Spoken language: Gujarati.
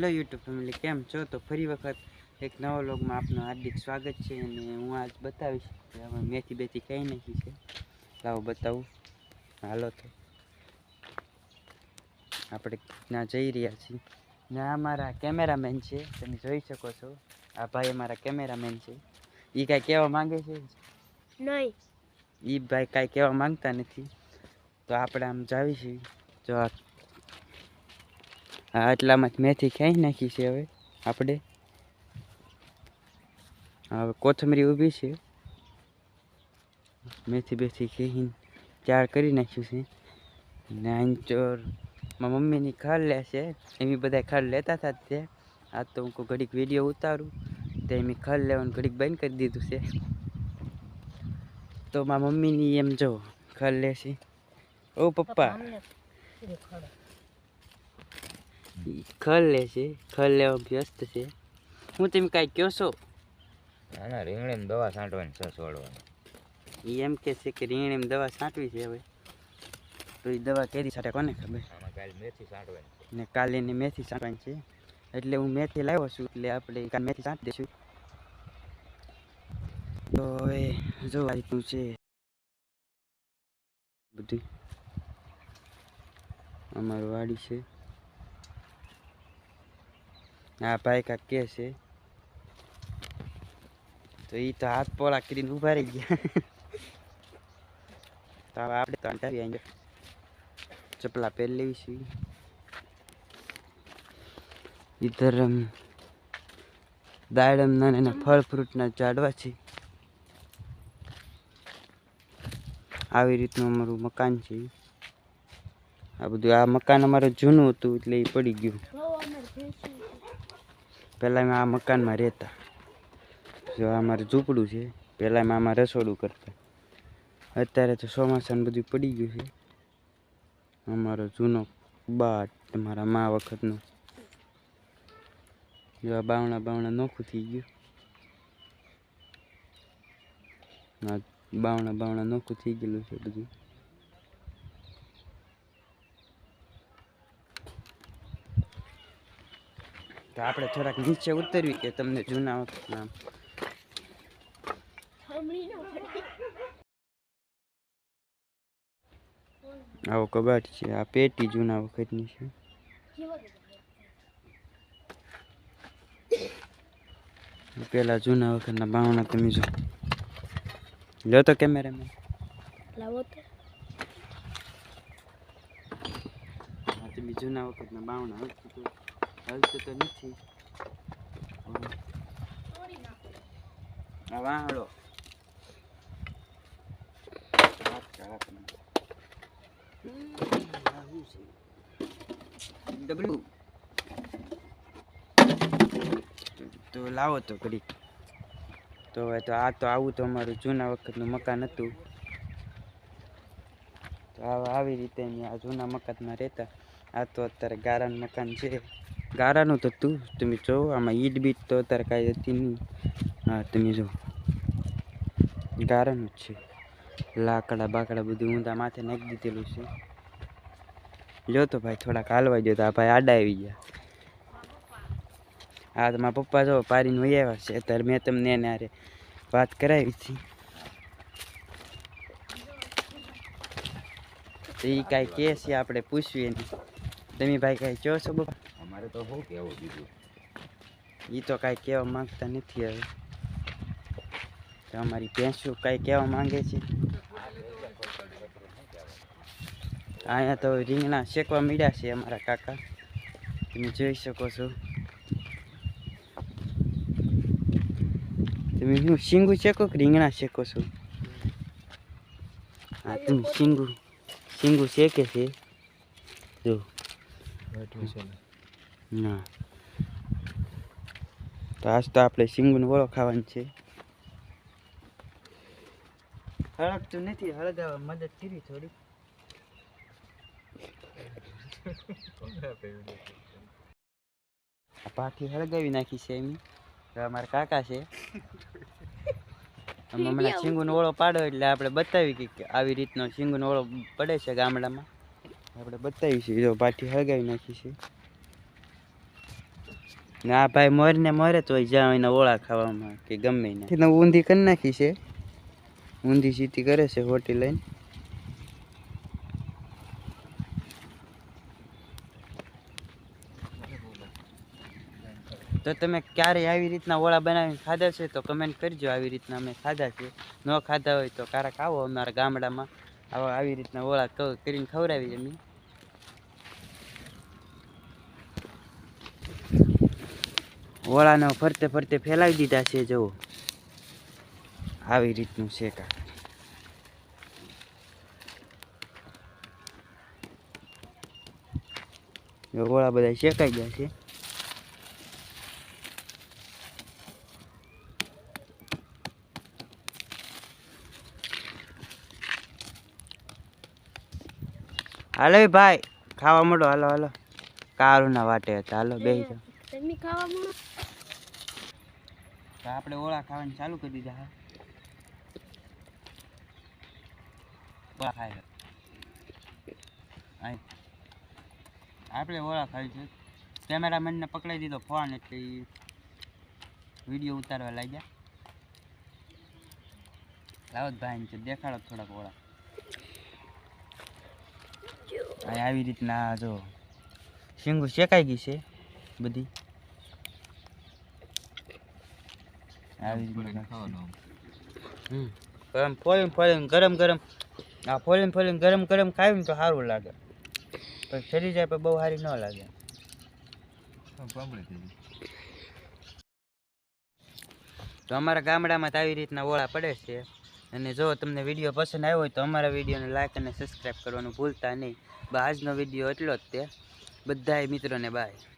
હેલો યુટ્યુબ ફેમિલી કેમ છો? તો ફરી વખત એક નવો લોગમાં આપનું હાર્દિક સ્વાગત છે અને હું આજ બતાવીશ કે હવે મેથી બેથી કઈ નાખી છે. લાવો બતાવું. હાલો તો. આપણે ત્યાં જઈ રહ્યા છીએ. ને આ મારા કેમેરામેન છે તમે જોઈ શકો છો. આ ભાઈ અમારા કેમેરામેન છે. એ કાંઈ કહેવા માંગે છે? નહીં. એ ભાઈ કાંઈ કહેવા માંગતા નથી. તો આપણે આમ જાવીશું. જો આ આટલામાં જ મેથી ખાઈ નાખી છે હવે, આપણે? હવે કોથમરી ઊભી છે. મેથી બેથી ખાઈને ચાર કરી નાખ્યું છે. ને આંચોર મારા મમ્મીની ખાડ લે છે. એમ બધા ખાડ લેતા હતા તે. આ તો હું ઘડીક વીડિયો ઉતારું, તો એમ ખાડ લેવાનું ઘડીક બંધ કરી દીધું છે. તો મારા મમ્મીની એમ જો ખાડ લે ઓ પપ્પા. ખલ લે છે ખલ લેવા વ્યસ્ત છે. હું તમે કાંઈ કહો છો? ના ના રીંગણીમાં દવા છાંટવાની છે છોડવાની. એમ કે છે કે રીંગણીમાં દવા છાંટવી છે હવે. તો એ દવા કેરી છાંટે કોને ખબર? કાલે મેથી છાંટવાની ને કાલે ને મેથી છાંટવાની છે. એટલે હું મેથી લાવ્યો છું એટલે આપણે કાલે મેથી છાંટી દઈશું. તો હવે જો આ રીતનું છે. બધું. અમારું વાડી છે. આ ભાઈ કાંક કે છે તો એ તો હાથ પોળા કરીને ઊભા રહી ગયા આપણે તો અંટાવી અહીંયા ચપલા પહેરી લેવી છે ઇધર દાડમના એના ફળ ફ્રૂટના ઝાડવા છે આવી રીતનું અમારું મકાન છે આ બધું આ મકાન અમારું જૂનું હતું એટલે એ પડી ગયું પહેલાં આ મકાનમાં રહેતા. જો આ અમારું ઝૂંપડું છે, પહેલાં આમાં રસોડું કરતા. અત્યારે તો ચોમાસાને બધું પડી ગયું છે. અમારો જૂનો બાટ મારા મા વખતનો. જો આ બાવણા બાવણા નોખું થઈ ગયું. બાવણા બાવણા નોખું થઈ ગયેલું છે બધું. તો આપણે થોડાક નીચે ઉતરવી કે તમને જૂના વખતના આવો કબાટ છે. આ પેટી જૂના વખતની છે. પેલા જૂના વખતના બાવણા તમે જો. લો તો કેમેરામેન. લાવો તો. તમે જૂના વખતના બાવણા હલતું તો નથી છે? ડબલું તો- લાવો તો ઘડીક તો હવે તો આ તો આવું તો અમારું જૂના વખતનું મકાન હતું તો આવી રીતે આ જૂના મકાનમાં રહેતા આ તો અત્યારે ગારાનું મકાન છે ગારાનું તો હતું તમે જો, આમાં ઈટ બીટ તો અત્યારે કાંઈ હતી નહીં. હા, તમે જો. ગારાનું જ છે. લાકડા બાકડા બધું ઊંધા માથે નાખી દીધેલું છે. લ્યો તો ભાઈ, થોડાક હાલવા દો તો આ ભાઈ આડા આવી ગયા. હા તો મારા પપ્પા જો પારીને વહી આવ્યા છે. અત્યારે મેં તમને એને હારે વાત કરાવી હતી. તો એ કાંઈ કહે છે, આપણે પૂછવી એની તમે ભાઈ કાંઈ કહો છો, બાપા? અમારે તો શું કહેવું બીજું? એ તો કાંઈ કહેવા માંગતા નથી હવે. તો અમારી ભેંસું કાંઈ કહેવા માંગે છે? અહીંયા તો રીંગણા શેકવા મળ્યા છે અમારા કાકા. તમે જોઈ શકો છો. તમે શું શીંગું શેકો કે રીંગણા શેકો છો? હા તમે શીંગું શીંગું શેકે છે? જો. ના તો આજ તો આપણે શીંગુનો વળો ખાવાનું છે. હળગતું નથી હળગાવા મદદ કરી થોડી. આ હળગાવી નાખી છે એમ અમારા કાકા છે. હમણાં શીંગુનો ઓળો પાડો એટલે આપણે બતાવી કે કે આવી રીતનો શીંગુનો ઓળો પડે છે ગામડામાં. આપણે બતાવીશું છે જો પાઠી હળગાવી નાખી છે. ને ભાઈ મોર ને મોરે તો જ્યાં એના ઓળા ખાવામાં કે ગમે ને. એને ઊંધી કરી નાખી છે. ઊંધી સીધી કરે છે હોટી લઈને. તો તમે ક્યારે આવી રીતના ઓળા બનાવીને ખાધા છે તો કમેન્ટ કરજો આવી રીતના અમે ખાધા છે. ન ખાધા હોય તો ક્યારેક આવો અમારા ગામડામાં. આવા આવી રીતના ઓળા કરીને ખવડાવી અમે. ઓળાને ફરતે ફરતે ફેલાવી દીધા છે, જુઓ. આવી રીતનું છે કાંઈક ઓળા બધા શેકાઈ ગયા છે. હાલો ભાઈ, ખાવા મળો હાલો હાલો. કારું ના વાટે હતા, હાલો બે તમે ખાવા મળો તો આપણે ઓળા ખાવાનું ચાલુ કરી દીધા હા. ઓળા ખાય. આપણે ઓળા ખાવી છે. કેમેરામેનને પકડાઈ દીધો ફોન એટલે વીડિયો ઉતારવા લાગ્યા. લાવો ભાઈ છે, દેખાડો થોડાક ઓળા. આવી રીતના જો શીંગું શેકાઈ ગઈ છે બધી આવી રીતના હમ ગરમ ફોલીને ફોલીને ગરમ ગરમ આ ફોલીને ફોલીને ગરમ ગરમ ખાવી ને તો સારું લાગે. પણ ચડી જાય પણ બહુ સારી ન લાગે. તો અમારા ગામડામાં તો આવી રીતના ઓળા પડે છે. અને જો તમને વીડિયો પસંદ આવ્યો હોય તો અમારા વિડીયોને લાઈક અને સબસ્ક્રાઈબ કરવાનું ભૂલતા નહીં. બસ આજનો વીડિયો એટલો જ તે. બધાય મિત્રોને બાય